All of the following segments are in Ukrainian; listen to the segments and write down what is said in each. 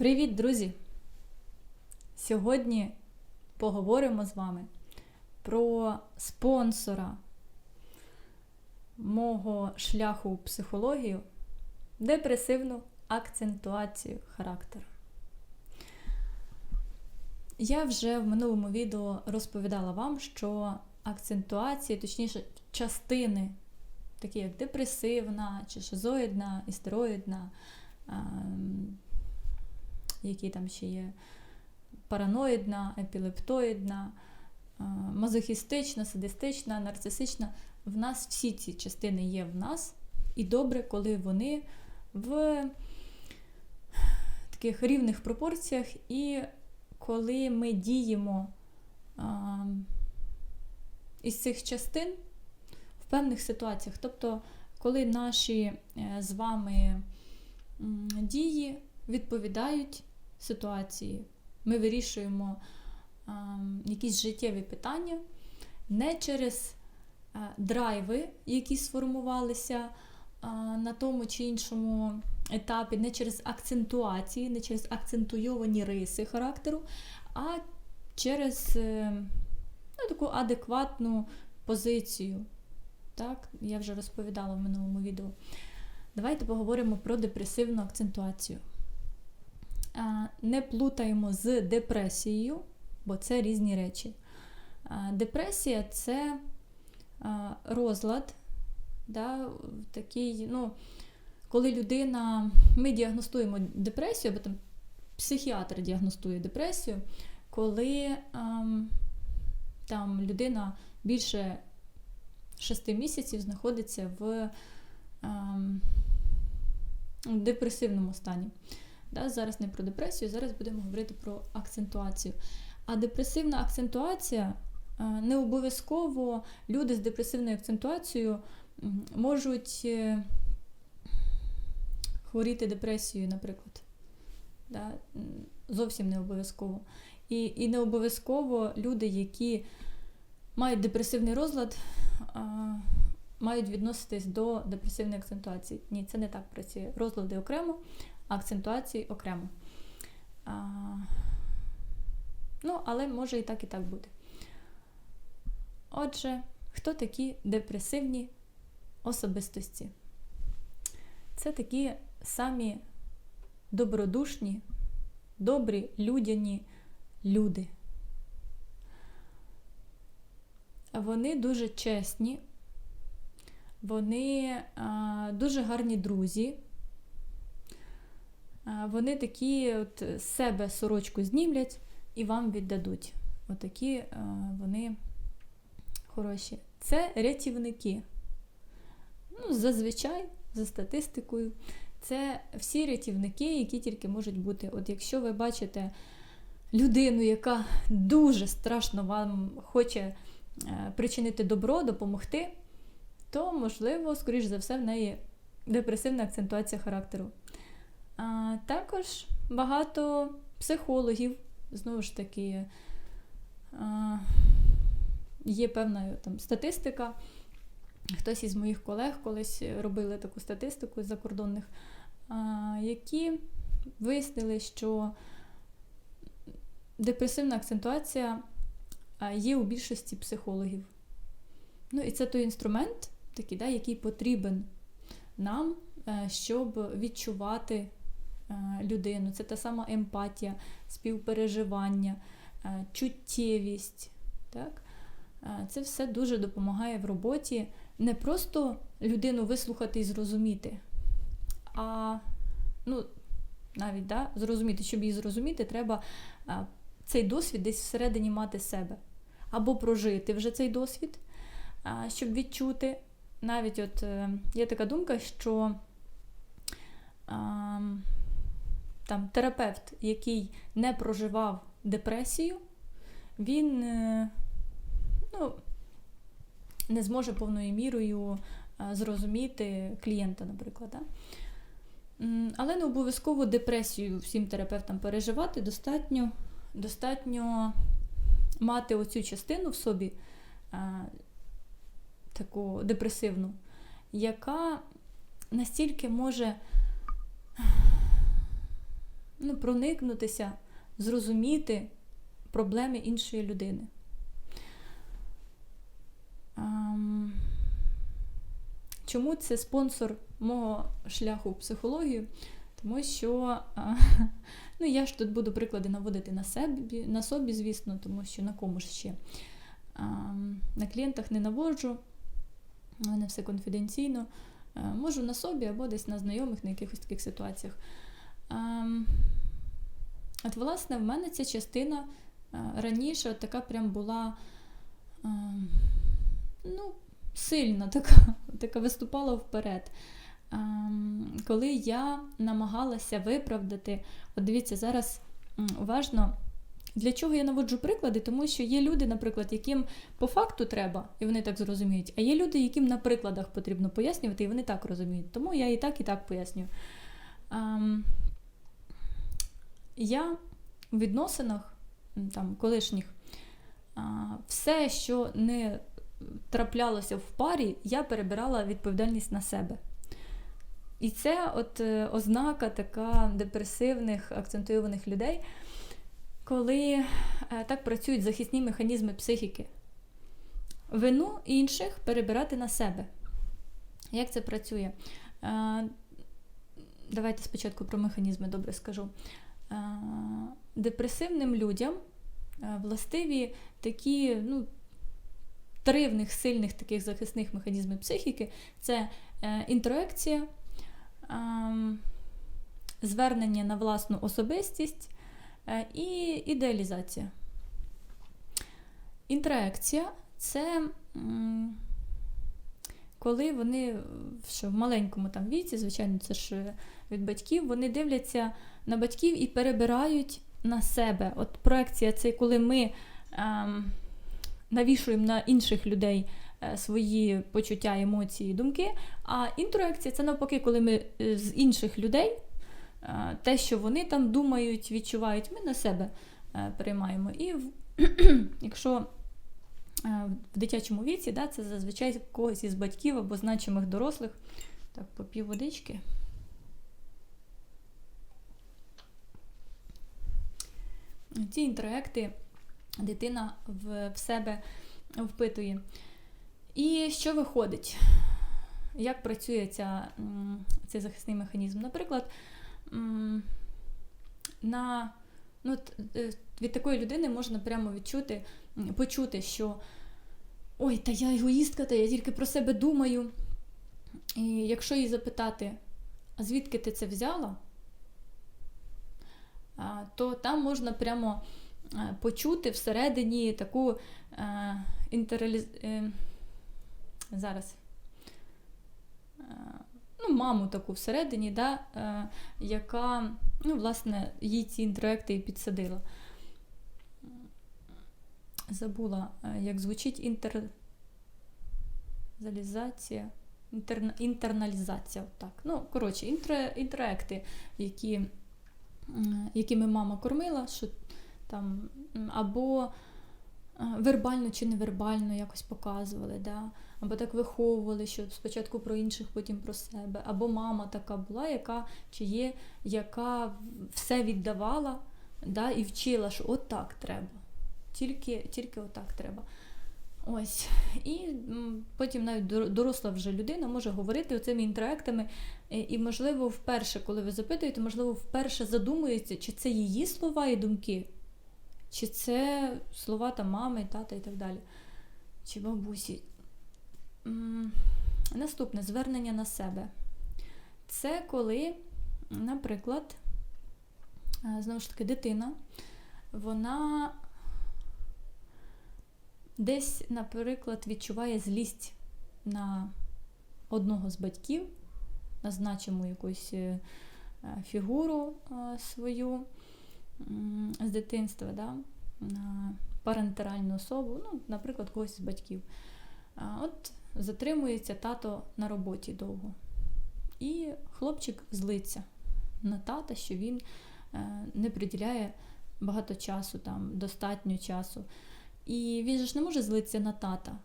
Привіт, друзі! Сьогодні поговоримо з вами про спонсора мого шляху в психологію, депресивну акцентуацію характеру. Я вже в минулому відео розповідала вам, що акцентуації, точніше, частини, такі як депресивна, чи шизоїдна, істероїдна, ем, які там ще є параноїдна, епілептоїдна, е, мазохістична, садистична, нарцисична. В нас всі ці частини є в нас, і добре, коли вони в таких рівних пропорціях, і коли ми діємо а, із цих частин в певних ситуаціях. Тобто, коли наші е, з вами дії відповідають ситуації, ми вирішуємо а, якісь життєві питання не через а, драйви, які сформувалися а, на тому чи іншому етапі, не через акцентуації, не через акцентуйовані риси характеру, а через е, ну, таку адекватну позицію. Так, я вже розповідала в минулому відео. Давайте поговоримо про депресивну акцентуацію. Не плутаємо з депресією, бо це різні речі. Депресія це розлад, да, такий, ну, коли людина, ми діагностуємо депресію, або там психіатр діагностує депресію, коли там людина більше 6 місяців знаходиться в депресивному стані. Да, Зараз не про депресію, зараз будемо говорити про акцентуацію. А депресивна акцентуація е, не обов'язково люди з депресивною акцентуацією можуть е, хворіти депресією, наприклад. Да? Зовсім не обов'язково. І і не обов'язково люди, які мають депресивний розлад, а, мають відноситись до депресивної акцентуації. Ні, це не так працює. Розлади окремо, акцентуації окремо. А, ну, але може і так, і так бути. Отже, хто такі депресивні особистості? Це такі самі добродушні, добрі, людяні люди. Вони дуже чесні, вони а, дуже гарні друзі. Вони такі от з себе сорочку знімлять і вам віддадуть. Отакі а, вони хороші. Це рятівники. Ну, Зазвичай, за статистикою, це всі рятівники, які тільки можуть бути. От якщо ви бачите людину, яка дуже страшно вам хоче причинити добро, допомогти, то, можливо, скоріш за все, в неї депресивна акцентуація характеру. Також багато психологів, знову ж таки, а, є певна там статистика. Хтось із моїх колег колись робили таку статистику з закордонних, які вияснили, що депресивна акцентуація є у більшості психологів. Ну, і це той інструмент, такий, да, який потрібен нам, е, щоб відчувати е, людину. Це та сама емпатія, співпереживання, е, чуттєвість. Так? Це все дуже допомагає в роботі не просто людину вислухати і зрозуміти, а ну, навіть да, зрозуміти, щоб її зрозуміти, треба цей досвід десь всередині мати себе. Або прожити вже цей досвід, щоб відчути. Навіть от е, є така думка, що а, там терапевт, який не проживав депресію, він е, ну, не зможе повною мірою зрозуміти клієнта, наприклад. Да? Але не обов'язково депресію всім терапевтам переживати, достатньо достатньо мати оцю частину в собі таку депресивну, яка настільки може ну, проникнутися, зрозуміти проблеми іншої людини. Ам, Чому це спонсор мого шляху в психологію? Тому що ну, я ж тут буду приклади наводити на собі, на собі, звісно, тому що на кому ж ще. На клієнтах не наводжу, у мене все конфіденційно. Е, Можу на собі або десь на знайомих на якихось таких ситуаціях. Ам, От, власне, в мене ця частина е, раніше от така прям була ем, ну, сильна, така, така виступала вперед. Ем, Коли я намагалася виправдати, от дивіться, зараз уважно. Для чого я наводжу приклади? Тому що є люди, наприклад, яким по факту треба, і вони так зрозуміють, а є люди, яким на прикладах потрібно пояснювати, і вони так розуміють. Тому я і так, і так пояснюю. Я у відносинах там, колишніх, все, що не траплялося в парі, я перебирала відповідальність на себе. І це от е, ознака така депресивних, акцентуйованих людей, коли е, так працюють захисні механізми психіки. Вину інших перебирати на себе. Як це працює? Е, Давайте спочатку про механізми добре скажу. Е, Депресивним людям е, властиві такі ну, три в них сильних таких захисних механізмів психіки це е, інтроекція, ем, звернення на власну особистість і ідеалізація. Інтроекція це коли вони що в маленькому там віці, звичайно, це ж від батьків, вони дивляться на батьків і перебирають на себе. От проекція це коли ми ем, навішуємо на інших людей е, свої почуття, емоції, думки. А інтроекція це навпаки, коли ми е, з інших людей е, те, що вони там думають, відчувають, ми на себе е, переймаємо. І якщо е, в дитячому віці, да, це зазвичай когось із батьків або значимих дорослих. Так, попів водички. Ці інтроекти дитина в, себе впитує. І що виходить? Як працює ця, цей захисний механізм? Наприклад, на, ну, е, від такої людини можна прямо відчути, почути, що ой, та я егоїстка, та я тільки про себе думаю. І якщо її запитати, а звідки ти це взяла, то там можна прямо е, почути всередині таку е, інтераліз... е, зараз. Ну, маму таку всередині, да, яка, ну, власне, їй ці інтроекти і підсадила. Забула, е, як звучить інтерналізація. Інтерна... Інтерналізація. Так. Ну, коротше, інтро... інтроекти, які, якими мама кормила, що там, або е, вербально чи невербально якось показували, да? або так виховували, що спочатку про інших, потім про себе, або мама така була, яка чи є, яка все віддавала да? і вчила, що от так треба. Тільки, тільки отак треба. Ось. І потім навіть доросла вже людина може говорити оцими інтерактами, і, і, можливо, вперше, коли ви запитуєте, можливо, вперше задумується, чи це її слова і думки, чи це слова там мами, тата і так далі, чи бабусі. Наступне звернення на себе. Це коли, наприклад, е, знову ж таки, дитина, вона десь, наприклад, відчуває злість на одного з батьків, на значиму якусь е, фігуру е, свою з дитинства, да? на парентеральну особу, ну, наприклад, когось з батьків. От затримується тато на роботі довго. І хлопчик злиться на тата, що він е, не приділяє багато часу, там, достатньо часу. І він же ж не може злитися на тата.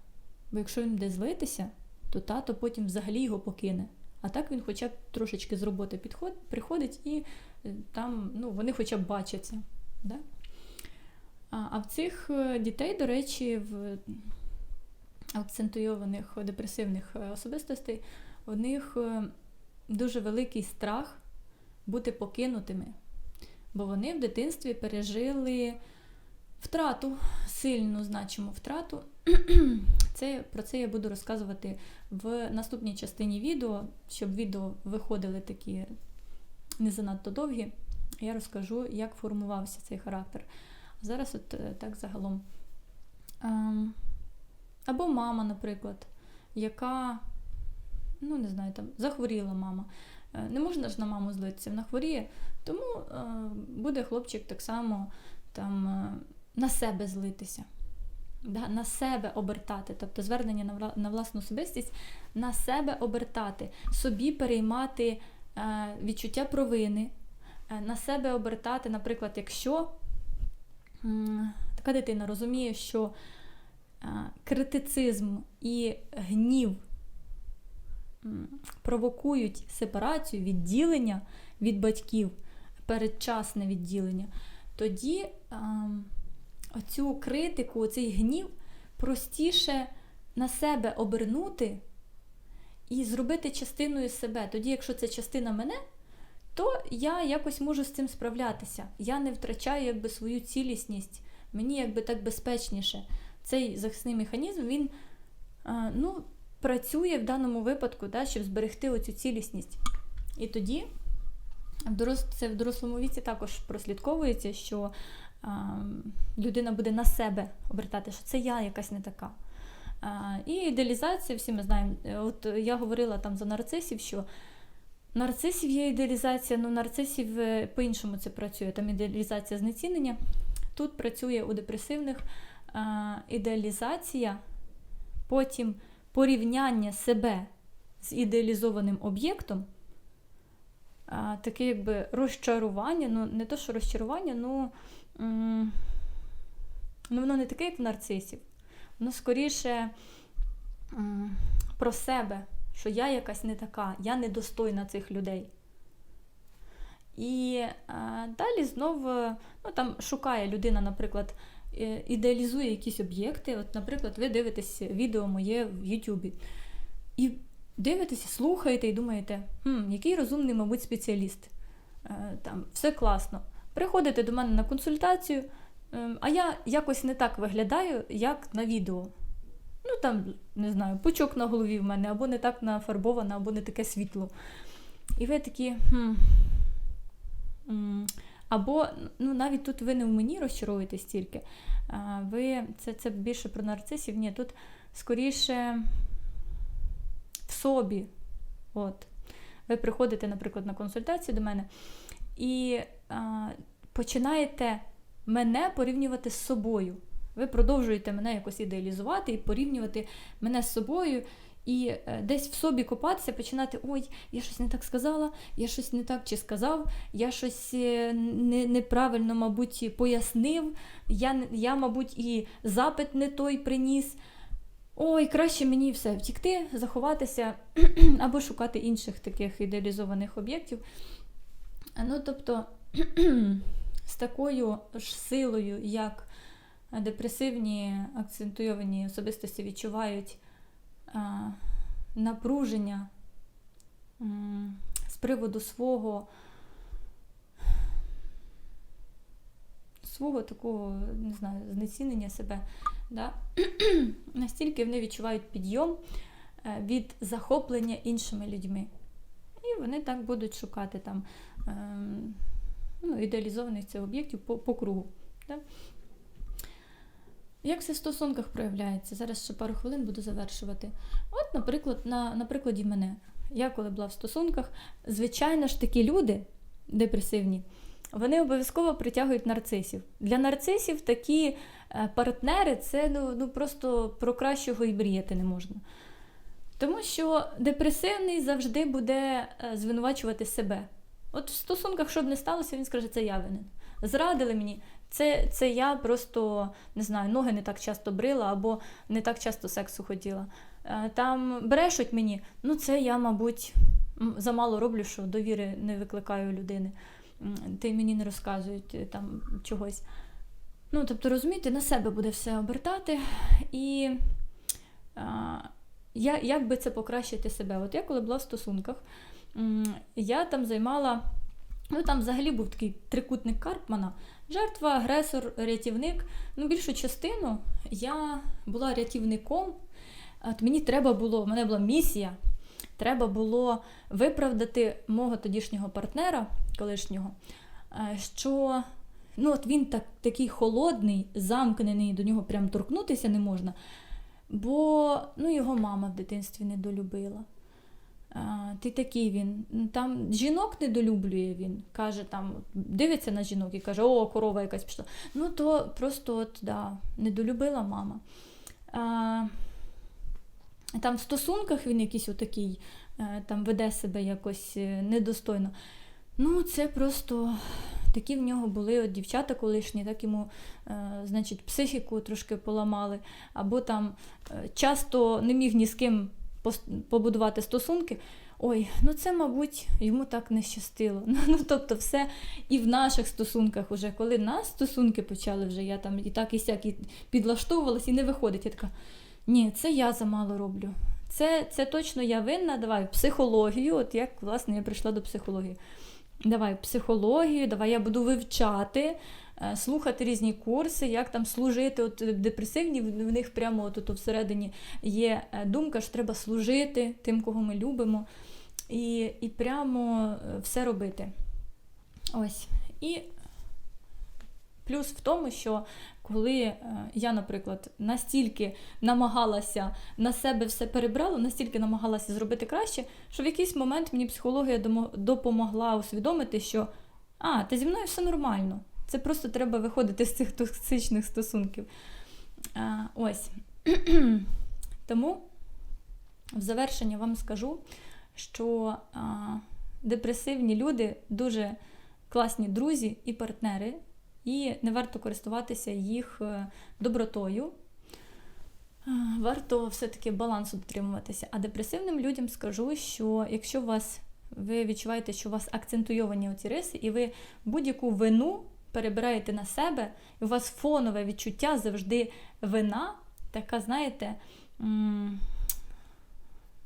Бо якщо він буде злитися, то тато потім взагалі його покине. А так він хоча б трошечки з роботи підход, приходить і е, там ну, вони хоча б бачаться. Да? А, а в цих е, дітей, до речі, в акцентуйованих депресивних е, особистостей, у них дуже великий страх бути покинутими, бо вони в дитинстві пережили втрату, сильну значиму втрату. Це, Про це я буду розказувати в наступній частині відео, щоб відео виходили такі не занадто довгі. Я розкажу, як формувався цей характер. Зараз, от е, так загалом. Ем, або мама, наприклад, яка, ну не знаю, там захворіла мама. Е, Не можна ж на маму злитися, вона хворіє, тому е, буде хлопчик так само там, на себе злитися, да, на себе обертати, тобто звернення на, вла- на власну особистість, на себе обертати, собі переймати е, відчуття провини, е, на себе обертати, наприклад, якщо така дитина розуміє, що е, критицизм і гнів провокують сепарацію, відділення від батьків, передчасне відділення, тоді ем, оцю критику, цей гнів простіше на себе обернути і зробити частиною себе. Тоді, якщо це частина мене, то я якось можу з цим справлятися. Я не втрачаю якби свою цілісність, мені якби так безпечніше. Цей захисний механізм він ну, працює в даному випадку, да, щоб зберегти оцю цілісність. І тоді це в дорослому віці також прослідковується, що людина буде на себе обертати, що це я якась не така. І ідеалізація, всі ми знаємо. Е, От я говорила там за нарцисів, що нарцисів є ідеалізація, ну нарцисів е, по-іншому це працює. Там ідеалізація знецінення. Тут працює у депресивних ідеалізація, потім порівняння себе з ідеалізованим об'єктом. Таке якби розчарування, ну не то, що розчарування, ну, ну воно не таке, як в нарцисів. Воно скоріше про себе, що я якась не така, я недостойна цих людей. І а, далі знову ну, там шукає людина, наприклад, е, ідеалізує якісь об'єкти. От, наприклад, ви дивитесь відео моє в Ютубі. І дивитеся, слухаєте і думаєте, хм, який розумний, мабуть, спеціаліст. Е, Там, все класно. Приходите до мене на консультацію, ем, а я якось не так виглядаю, як на відео. Ну, там, не знаю, пучок на голові в мене, або не так нафарбована, або не таке світло. І ви такі. хм, Або ну, навіть тут ви не в мені розчаровуєтесь тільки. а Ви, це, це більше про нарцисів. Ні, тут скоріше в собі. От. Ви приходите, наприклад, на консультацію до мене і а, починаєте мене порівнювати з собою. Ви продовжуєте мене якось ідеалізувати і порівнювати мене з собою, і е, десь в собі копатися, починати: ой, я щось не так сказала, я щось не так чи сказав, я щось е, не, неправильно, мабуть, пояснив, я, я, мабуть, і запит не той приніс. Ой, краще мені все втікти, заховатися або шукати інших таких ідеалізованих об'єктів. А, Ну, тобто, з такою ж силою, як депресивні акцентуйовані особистості відчувають а, напруження з приводу свого свого такого, не знаю, знецінення себе. Да? Настільки вони відчувають підйом е, від захоплення іншими людьми. І вони так будуть шукати там ну, ідеалізованих цих об'єктів по, по кругу. Да? Як це в стосунках проявляється? Зараз ще пару хвилин буду завершувати. От, наприклад, на, на прикладі мене. Я коли була в стосунках, звичайно ж такі люди депресивні, вони обов'язково притягують нарцисів. Для нарцисів такі е, партнери це ну, ну просто про кращого і мріяти не можна. Тому що депресивний завжди буде е, звинувачувати себе. От в стосунках, що б не сталося, він скаже, це я винен. Зрадили мені, це, це я просто не знаю, ноги не так часто брила або не так часто сексу хотіла. Е, Там брешуть мені, ну це я, мабуть, замало роблю, що довіри не викликаю людини. Ти мені не розказують е, там чогось. Ну, тобто, розумієте, на себе буде все обертати. І а, я, як би це покращити себе? От я коли була в стосунках, я там займала. Ну, там взагалі був такий трикутник Карпмана. Жертва, агресор, рятівник. Ну, більшу частину я була рятівником. От мені треба було, в мене була місія. Треба було виправдати мого тодішнього партнера, колишнього, е, що ну, от він так, такий холодний, замкнений, до нього прям торкнутися не можна. Бо ну, його мама в дитинстві недолюбила. Ти такий він. Там жінок недолюблює він. Каже, там, дивиться на жінок і каже, о, корова якась пішла. Ну, то просто от, да, недолюбила мама. А, там в стосунках він якийсь отакий, е, там веде себе якось е, недостойно. Ну, це просто такі в нього були от дівчата колишні, так йому, е, значить, психіку трошки поламали, або там часто не міг ні з ким побудувати стосунки. Ой, ну це, мабуть, йому так не щастило. Ну, тобто, все і в наших стосунках, уже коли нас стосунки почали, вже я там і так і сяк і підлаштовувалась, і не виходить. Я така, ні, це я замало роблю. Це, це точно я винна. Давай психологію. От як власне я прийшла до психології. Давай психологію, давай я буду вивчати, слухати різні курси, як там служити. От е, депресивні в них прямо от, от всередині є е, думка, що треба служити тим, кого ми любимо, і, і прямо е, все робити. Ось. І плюс в тому, що коли е, я, наприклад, настільки намагалася на себе все перебрала, настільки намагалася зробити краще, що в якийсь момент мені психологія допомогла усвідомити, що а, та зі мною все нормально. Це просто треба виходити з цих токсичних стосунків. А, ось. Тому в завершення вам скажу, що а, депресивні люди дуже класні друзі і партнери, і не варто користуватися їх е, добротою. Варто все-таки балансу дотримуватися. А депресивним людям скажу, що якщо вас ви відчуваєте, що у вас акцентуйовані оці риси, і ви будь-яку вину перебираєте на себе, і у вас фонове відчуття завжди вина, така, знаєте,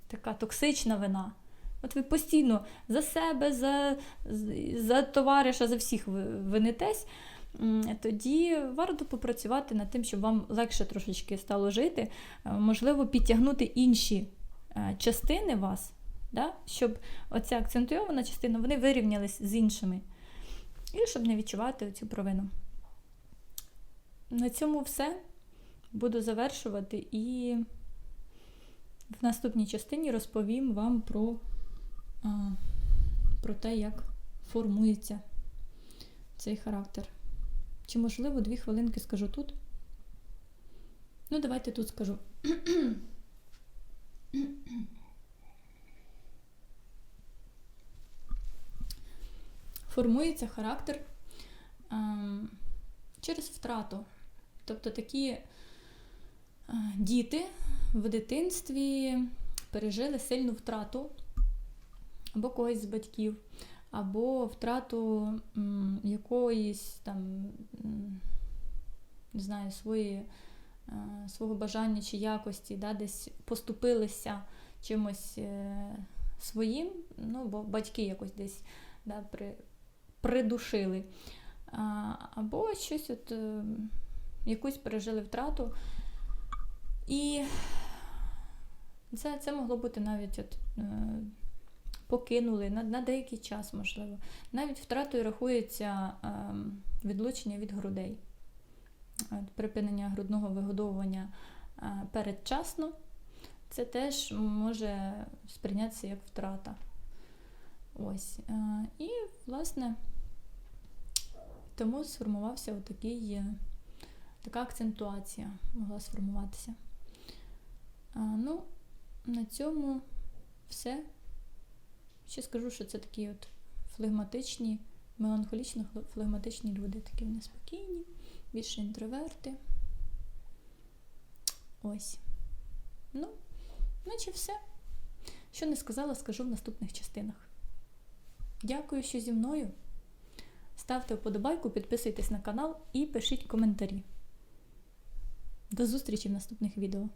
така токсична вина. От ви постійно за себе, за, за товариша, за всіх винитесь, тоді варто попрацювати над тим, щоб вам легше трошечки стало жити, Е, можливо, підтягнути інші е, частини вас, да? щоб оця акцентуйована частина вони вирівнялись з іншими. І щоб не відчувати цю провину. На цьому все. Буду завершувати і в наступній частині розповім вам про, а, про те, як формується цей характер. Чи, можливо, дві хвилинки скажу тут? Ну, давайте тут скажу. Формується характер ем, через втрату. Тобто такі е, діти в дитинстві пережили сильну втрату або когось з батьків, або втрату якоїсь там, не знаю, свої, е, свого бажання чи якості, да, десь поступилися чимось е, своїм, ну, бо батьки якось десь да, при, придушили. Або щось от. е, якусь пережили втрату. І це, це могло бути навіть от, е, покинули на, на деякий час, можливо. Навіть втратою рахується е, відлучення від грудей, От, припинення грудного вигодовування передчасно. Це теж може сприйнятися як втрата. Ось. Е, і, власне, тому сформувався отакий. е, така акцентуація могла сформуватися. Ну, на цьому все. Ще скажу, що це такі от флегматичні, меланхолічно флегматичні люди, такі вони спокійні, більше інтроверти. Ось. Ну, наче все. Що не сказала, скажу в наступних частинах. Дякую, що зі мною. Ставте вподобайку, підписуйтесь на канал і пишіть коментарі. До зустрічі в наступних відео.